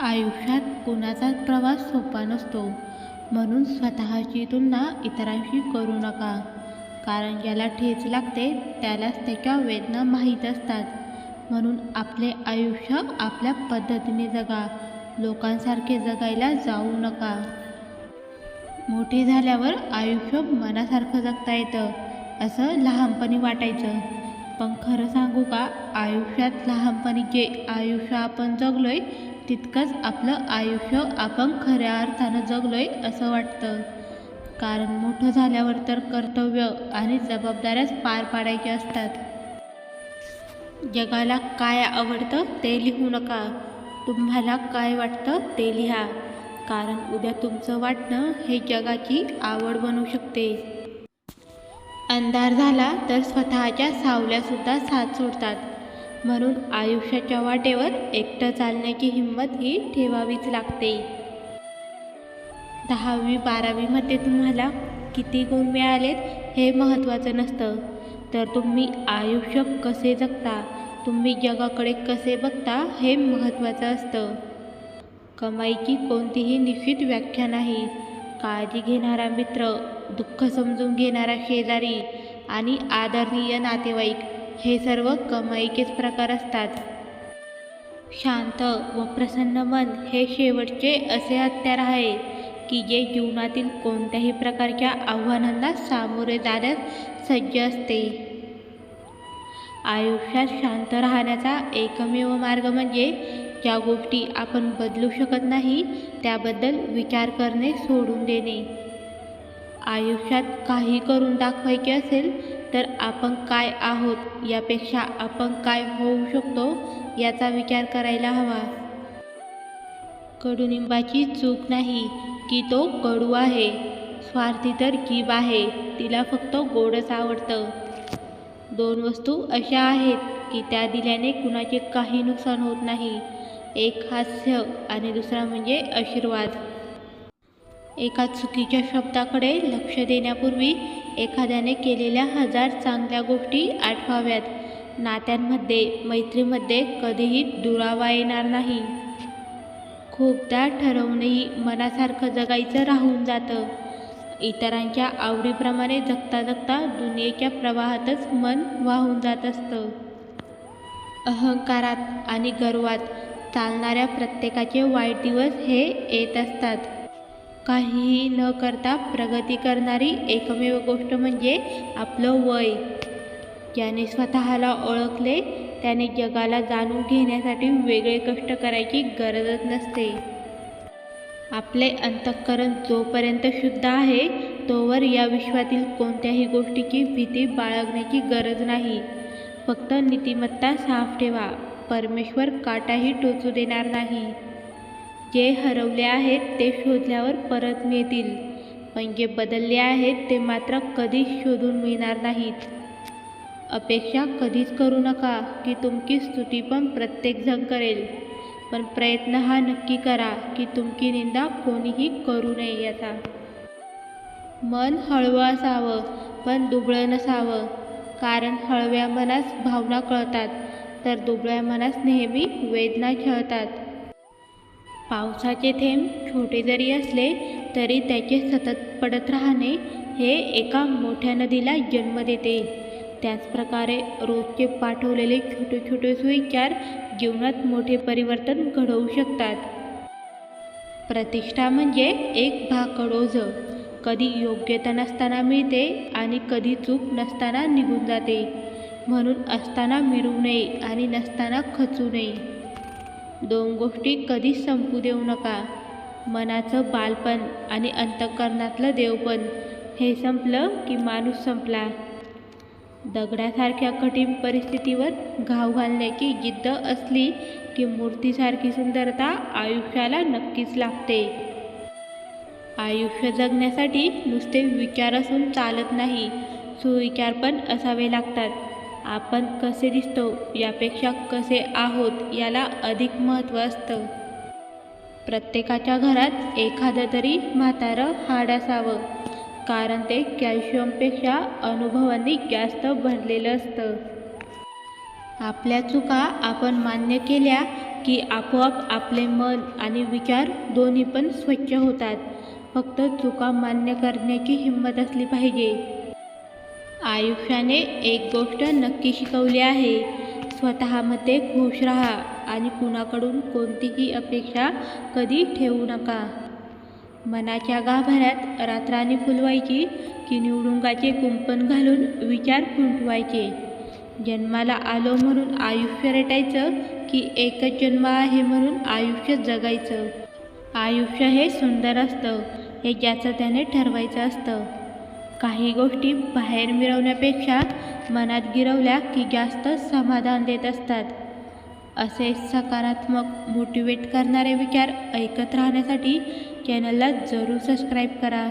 आयुष्यात कोणाचाच प्रवास सोपा नसतो. म्हणून स्वतःची तुलना इतरांशी करू नका. कारण ज्याला ठेच लागते त्यालाच त्याच्या वेदना माहीत असतात. म्हणून आपले आयुष्य आपल्या पद्धतीने जगा. लोकांसारखे जगायला जाऊ नका. मोठे झाल्यावर आयुष्य मनासारखं जगता येतं असं लहानपणी वाटायचं. पण खरं सांगू का आयुष्यात लहानपणी जे आयुष्य आपण जगलोय तितकंच आपलं आयुष्य आपण खऱ्या अर्थानं जगलो आहे असं वाटतं. कारण मोठं झाल्यावर तर कर्तव्य आणि जबाबदाऱ्याच पार पाडायचे असतात. जगाला काय आवडतं ते लिहू नका. तुम्हाला काय वाटतं ते लिहा. कारण उद्या तुमचं वाटणं हे जगाची आवड बनू शकते. अंधार झाला तर स्वतःच्या सावल्यासुद्धा साथ सोडतात. म्हणून आयुष्याच्या वाटेवर एकटं चालण्याची हिंमत ही ठेवावीच लागते. दहावी बारावीमध्ये तुम्हाला किती गुण मिळालेत हे महत्त्वाचं नसतं. तर तुम्ही आयुष्य कसे जगता तुम्ही जगाकडे कसे बघता हे महत्त्वाचं असतं. कमाईची कोणतीही निश्चित व्याख्या नाही. काळजी घेणारा मित्र दुःख समजून घेणारा शेजारी आणि आदरणीय नातेवाईक हे सर्व कमाईचेच प्रकार असतात. शांत व प्रसन्न मन हे शेवटचे असे हत्यार आहे की जे जीवनातील कोणत्याही प्रकारच्या आव्हानांना सामोरे जाण्यास सज्ज असते. आयुष्यात शांत राहण्याचा एकमेव मार्ग म्हणजे ज्या गोष्टी आपण बदलू शकत नाही त्याबद्दल विचार करणे सोडून देणे. आयुष्यात काही करून दाखवायचे असेल तर आपण काय आहोत यापेक्षा आपण काय होऊ शकतो याचा विचार करायला हवा. कडुनिंबाची चूक नाही की तो कडू आहे. स्वार्थी तर जीभ आहे तिला फक्त गोडच आवडतं. दोन वस्तू अशा आहेत की त्या दिल्याने कुणाचे काही नुकसान होत नाही. एक हास्य आणि दुसरा म्हणजे आशीर्वाद. एका चुकीच्या शब्दाकडे लक्ष देण्यापूर्वी एखाद्याने केलेल्या हजार चांगल्या गोष्टी आठवाव्यात. नात्यांमध्ये मैत्रीमध्ये कधीही दुरावा येणार नाही. खूपदा ठरवूनही मनासारखं जगायचं राहून जातं. इतरांच्या आवडीप्रमाणे जगता जगता दुनियेच्या प्रवाहातच मन वाहून जात असतं. अहंकारात आणि गर्वात चालणाऱ्या प्रत्येकाचे वाईट दिवस हे येत असतात. काहीही न करता प्रगती करणारी एकमेव गोष्ट म्हणजे आपलं वय. ज्याने स्वतःला ओळखले त्याने जगाला जाणून घेण्यासाठी वेगळे कष्ट करायची गरजच नसते. आपले अंतःकरण जोपर्यंत शुद्ध आहे तोवर या विश्वातील कोणत्याही गोष्टीची भीती बाळगण्याची गरज नाही. फक्त नीतिमत्ता साफ ठेवा. परमेश्वर काटाही टोचू देणार नाही. जे हरवले आहेत ते शोधल्यावर परत मिळतील. पण जे बदलले आहेत ते मात्र कधीच शोधून मिळणार नाहीत. अपेक्षा कधीच करू नका की तुमची स्तुती पण प्रत्येकजण करेल. पण प्रयत्न हा नक्की करा की तुमची निंदा कोणीही करू नये याचा. मन हळवं असावं पण दुबळं नसावं. कारण हळव्या मनास भावना कळतात तर दुबळ्या मनास नेहमी वेदना खेळतात. पावसाचे थेंब छोटे जरी असले तरी त्याचे सतत पडत राहणे हे एका मोठ्या नदीला जन्म देते. त्याचप्रकारे रोजचे पाठवलेले छोटे छोटे सुविचार जीवनात मोठे परिवर्तन घडवू शकतात. प्रतिष्ठा म्हणजे एक भाकडोज. कधी योग्यता नसताना मिळते आणि कधी चूक नसताना निघून जाते. म्हणून असताना मिळू नये आणि नसताना खचू नये. दोन गोष्टी कधीच संपू देऊ नका. मनाचं बालपण आणि अंतःकरणातलं देवपण हे संपलं की माणूस संपला. दगडासारख्या कठीण परिस्थितीवर घाव घालण्याची जिद्द असली की मूर्तीसारखी सुंदरता आयुष्याला नक्कीच लागते. आयुष्य जगण्यासाठी नुसते विचार असून चालत नाही. सुविचार पण असावे लागतात. आपण कसे दिसतो यापेक्षा कसे आहोत याला अधिक महत्त्व असतं. प्रत्येकाच्या घरात एखादं तरी म्हातारं हाड असावं कारण ते कॅल्शियमपेक्षा अनुभवांनी जास्त भरलेलं असतं. आपल्या चुका आपण मान्य केल्या की आपोआप आपले मन आणि विचार दोन्ही पण स्वच्छ होतात. फक्त चुका मान्य करण्याची हिंमत असली पाहिजे. आयुष्याने एक गोष्ट नक्की शिकवली आहे. स्वतःमध्ये खुश राहा आणि कुणाकडून कोणतीही अपेक्षा कधी ठेवू नका. मनाच्या गाभाऱ्यात रात्राने फुलवायची की निवडुंगाचे कुंपण घालून विचार खुंटवायचे. जन्माला आलो म्हणून आयुष्य रेटायचं की एकच जन्म आहे म्हणून आयुष्य जगायचं. आयुष्य हे सुंदर असतं हे ज्याचं त्याने ठरवायचं असतं. काही गोष्टी बाहेर मिळवण्यापेक्षा मनात गिरवल्या की जास्त समाधान देत असतात. असे सकारात्मक मोटिवेट करणारे विचार ऐकत राहण्यासाठी चॅनलला जरूर सबस्क्राईब करा.